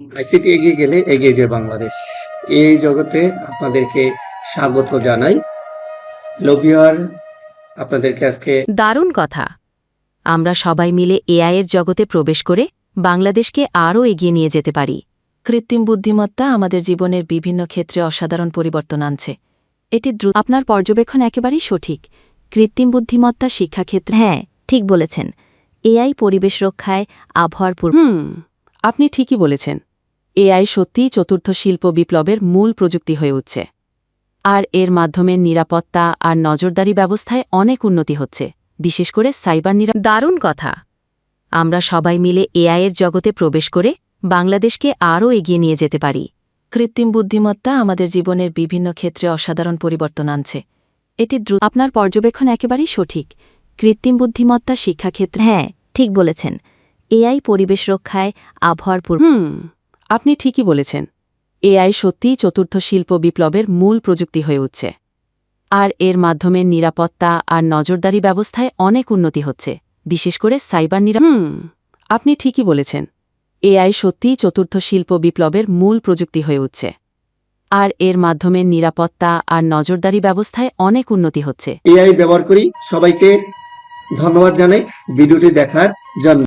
ICT এগিয়ে গেলে এগিয়ে যায় বাংলাদেশ। এই জগতে আপনাদেরকে স্বাগত জানাই। লবিয়ার আপনাদেরকে আজকে দারুণ কথা। আমরা সবাই মিলে এআই এর জগতে প্রবেশ করে বাংলাদেশকে আরও এগিয়ে নিয়ে যেতে পারি। কৃত্রিম বুদ্ধিমত্তা আমাদের জীবনের বিভিন্ন ক্ষেত্রে অসাধারণ পরিবর্তন আনছে। এটি দ্রুত আপনার পর্যবেক্ষণ একেবারেই সঠিক। কৃত্রিম বুদ্ধিমত্তা শিক্ষাক্ষেত্রে হ্যাঁ ঠিক বলেছেন। এআই পরিবেশ রক্ষায় আবহাওয়ার পূর্ব হুম আপনি ঠিকই বলেছেন। এআই সত্যিই চতুর্থ শিল্প বিপ্লবের মূল প্রযুক্তি হয়ে উঠছে। আর এর মাধ্যমে নিরাপত্তা আর নজরদারি ব্যবস্থায় অনেক উন্নতি হচ্ছে, বিশেষ করে সাইবার নিরা দারুণ কথা। আমরা সবাই মিলে এআই এর জগতে প্রবেশ করে বাংলাদেশকে আরও এগিয়ে নিয়ে যেতে পারি। কৃত্রিম বুদ্ধিমত্তা আমাদের জীবনের বিভিন্ন ক্ষেত্রে অসাধারণ পরিবর্তন আনছে। এটি দ্রুত আপনার পর্যবেক্ষণ একেবারেই সঠিক। কৃত্রিম বুদ্ধিমত্তা শিক্ষাক্ষেত্রে হ্যাঁ ঠিক বলেছেন। এআই পরিবেশ রক্ষায় আবহাওয়ার পূর্ব আপনি ঠিকই বলেছেন। এআই সত্যিই চতুর্থ শিল্প বিপ্লবের মূল প্রযুক্তি হয়ে উঠছে। আর এর মাধ্যমে নিরাপত্তা আর নজরদারি ব্যবস্থায় অনেক উন্নতি হচ্ছে, বিশেষ করে সাইবার নিরা আপনি ঠিকই বলেছেন। এআই সত্যিই চতুর্থ শিল্প বিপ্লবের মূল প্রযুক্তি হয়ে উঠছে। আর এর মাধ্যমে নিরাপত্তা আর নজরদারি ব্যবস্থায় অনেক উন্নতি হচ্ছে। এআই ব্যবহার করি সবাইকে ধন্যবাদ জানাই। ভিডিওটি দেখার জন্য।